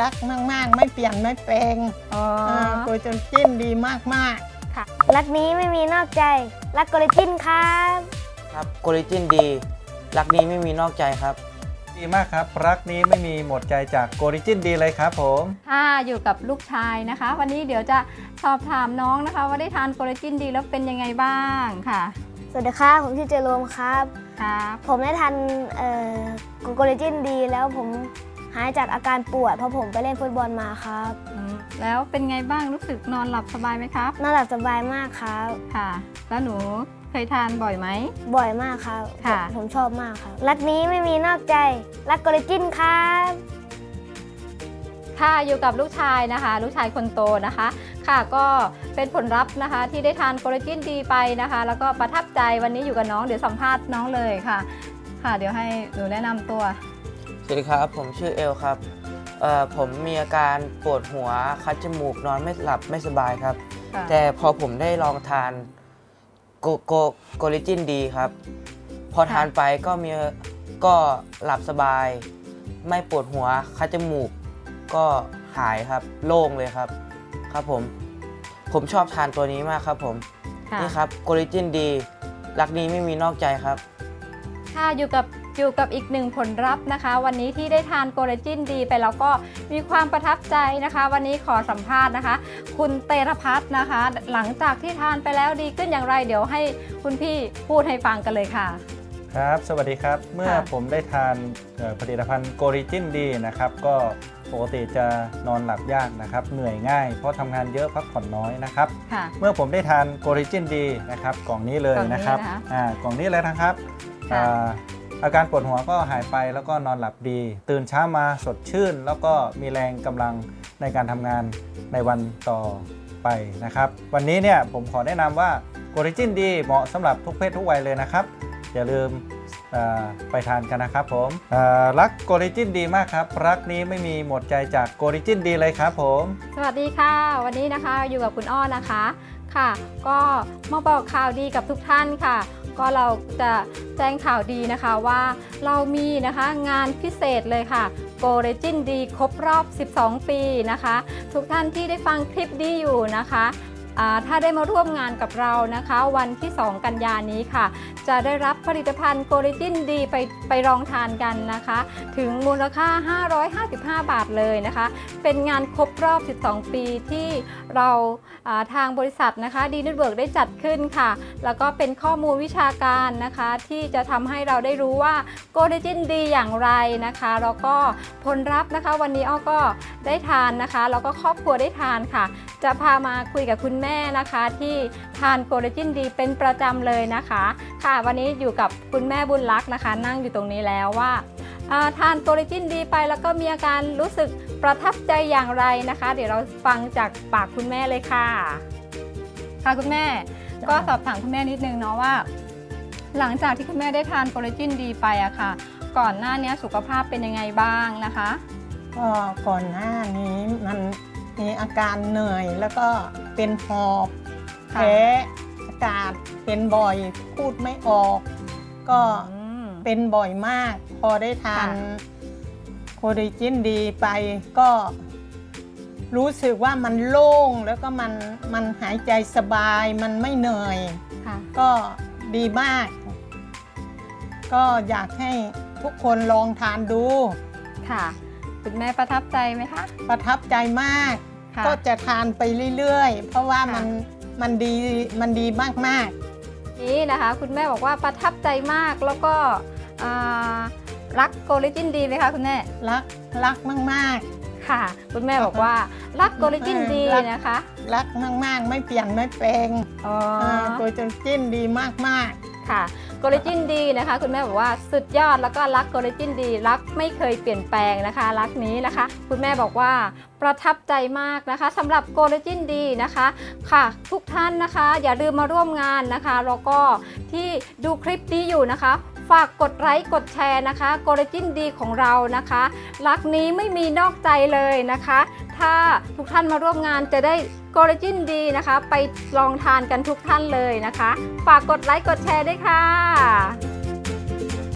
รักมาก ๆ ไม่เปลี่ยนไม่แปลงอ๋ออ่าโกจนจิ้นดีมากๆค่ะ รักนี้ไม่มีนอกใจ รักโกลิจินครับ ครับโกลิจินดี รักนี้ไม่มีนอกใจครับ ดีมากครับ รักนี้ไม่มีหมดใจจากโกริจินดีเลยครับผม ค่ะอยู่กับลูกชายนะคะ วันนี้เดี๋ยวจะสอบถามน้องนะคะ ว่าได้ทานโกเลจินดีแล้วเป็นยังไงบ้างค่ะสวัสดีครับผมชื่อเจโรมครับ ครับ ผมได้ทานเอ่อโกลิจินดีแล้วผม หายจากอาการปวดเพราะผมไปเล่นฟุตบอลมาครับอืมแล้วเป็นไงบ้างรู้สึกนอนหลับสบายไหมครับ นอนหลับสบายมากครับ ค่ะ แล้วหนูเคยทานบ่อยไหม บ่อยมากครับ ค่ะ ผมผมชอบมากครับ รักนี้ไม่มีนอกใจ รักโกลิจินครับค่ะอยู่กับลูกชายนะคะ ลูกชายคนโตนะคะ ค่ะก็เป็นผลลัพธ์นะคะ ที่ได้ทานโกเลจินดีไปนะคะ แล้วก็ประทับใจวันนี้อยู่กับน้องเดี๋ยวสัมภาษณ์น้องเลยค่ะ ค่ะ เดี๋ยวให้หนูแนะนำตัว สวัสดีครับ ผมชื่อเอลครับเอ่อผมมีอาการปวดหัวคัดจมูกนอนไม่หลับไม่สบายครับค่ะแต่พอผมได้ลองทานโกโกโกลิจินดีครับ พอทานไปก็มีก็หลับสบาย ไม่ปวดหัวคัดจมูก ก็หายครับ โล่งเลยครับ ครับผม ผมชอบทานตัวนี้มากครับผมค่ะนี่ครับโกลิจินดี รักนี้ไม่มีนอกใจครับ ค่ะอยู่กับ อยู่กับอีกหนึ่งผลลัพธ์นะคะ วันนี้ที่ได้ทานโกเลจินดีไปแล้วก็มีความประทับใจนะคะ วันนี้ขอสัมภาษณ์นะคะ คุณเตรพัฒน์นะคะ หลังจากที่ทานไปแล้วดีขึ้นอย่างไร เดี๋ยวให้คุณพี่พูดให้ฟังกันเลยค่ะ ครับ สวัสดีครับ เมื่อค่ะผมได้ทานเอ่อผลิตภัณฑ์โกริจินดีนะครับ ก็ปกติจะนอนหลับยากนะครับ เหนื่อยง่าย เพราะทำงานเยอะพักผ่อนน้อยนะครับค่ะเมื่อผมได้ทานโกริจินดีนะครับ กล่องนี้เลยนะครับ กล่องนี้นะคะอ่ากล่องนี้เลยนะครับค่ะอ่า อาการปวดหัวก็หายไปแล้วก็นอนหลับดี ตื่นเช้ามาสดชื่น แล้วก็มีแรงกำลังในการทำงานในวันต่อไปนะครับ วันนี้เนี่ยผมขอแนะนำว่าโกริจินดีเหมาะสำหรับทุกเพศทุกวัยเลยนะครับ อย่าลืมไปทานกันนะครับผมรักโกริจินดีมากครับ รักนี้ไม่มีหมดใจจากโกริจินดีเลยครับผม สวัสดีค่ะ วันนี้นะคะอยู่กับคุณอ้อนะคะ ค่ะ ก็มาบอกข่าวดีกับทุกท่านค่ะ ก็เราจะแจ้งข่าวดีนะคะว่าเรามีนะคะงานพิเศษเลยค่ะโกเรจินดีครบรอบ 12 ปีนะคะ ทุกท่านที่ได้ฟังคลิปดีอยู่นะคะถ้าได้มาร่วมงานกับเรานะคะ วันที่ 2 กันยานี้ค่ะ จะได้รับผลิตภัณฑ์โกเรจินดีไปไปลองทานกันนะคะ ถึงมูลค่า 555 บาทเลยนะคะ เป็นงานครบรอบ 12 ปีที่เรา ทางบริษัทนะคะดีเน็ตเวิร์กได้จัดขึ้นค่ะ แล้วก็เป็นข้อมูลวิชาการนะคะ ที่จะทำให้เราได้รู้ว่าโกเดจินดีอย่างไรนะคะแล้วก็ผลลัพธ์นะคะ วันนี้อ้อก็ได้ทานนะคะแล้วก็ครอบครัวได้ทานค่ะ จะพามาคุยกับคุณแม่นะคะ ที่ทานโกเดจินดีเป็นประจำเลยนะคะ ค่ะวันนี้อยู่กับคุณแม่บุญรักษ์นะคะ นั่งอยู่ตรงนี้แล้วว่า ทานโกลิจินดีไปแล้วก็มีอาการรู้สึกประทับใจอย่างไรนะคะ เดี๋ยวเราฟังจากปากคุณแม่เลยค่ะ ค่ะคุณแม่จ้ะก็สอบถามคุณแม่นิดนึงเนาะว่า หลังจากที่คุณแม่ได้ทานโกลิจินดีไปอะค่ะ ก่อนหน้านี้สุขภาพเป็นยังไงบ้างนะคะก็ก่อนหน้านี้มันมีอาการเหนื่อยแล้วก็เป็นหอบค่ะแพ้อากาศเป็นบ่อยพูดไม่ออก ก็อืม เป็นบ่อยมาก พอได้ทานค่ะโคดิจินดีไปก็รู้สึกว่ามันโล่งแล้วก็มันมันหายใจสบายมันไม่เหนื่อยค่ะก็ดีมาก ก็อยากให้ทุกคนลองทานดู ค่ะคุณแม่ประทับใจไหมคะ ประทับใจมากค่ะก็จะทานไปเรื่อยๆ เพราะว่าค่ะมันมันดีมันดีมาก นี้นะคะคุณแม่บอกว่าประทับใจมากแล้วก็อ่ารักโกลิจินดีไหมคะคุณแม่ๆรักรักมากค่ะ คุณแม่บอกว่ารักโกลิจินดีรักนะคะๆรักมากๆ ไม่เปลี่ยนไม่แปลงอ๋อโกจนจิ้นดีมาก ค่ะโกลิจินดีนะคะ คุณแม่บอกว่าสุดยอดแล้วก็รักโกลิจินดี รักไม่เคยเปลี่ยนแปลงนะคะ รักนี้นะคะ คุณแม่บอกว่าประทับใจมากนะคะสำหรับโกลิจินดีนะคะค่ะ ทุกท่านนะคะ อย่าลืมมาร่วมงานนะคะแล้วก็ที่ดูคลิปนี้อยู่นะคะ ฝากกดไลค์กดแชร์นะคะโกลิจินดีของเรานะคะ รักนี้ไม่มีนอกใจเลยนะคะ ถ้าทุกท่านมาร่วมงานจะได้โกลิจินดีนะคะ ไปลองทานกันทุกท่านเลยนะคะ ฝากกดไลค์กดแชร์ด้วยค่ะ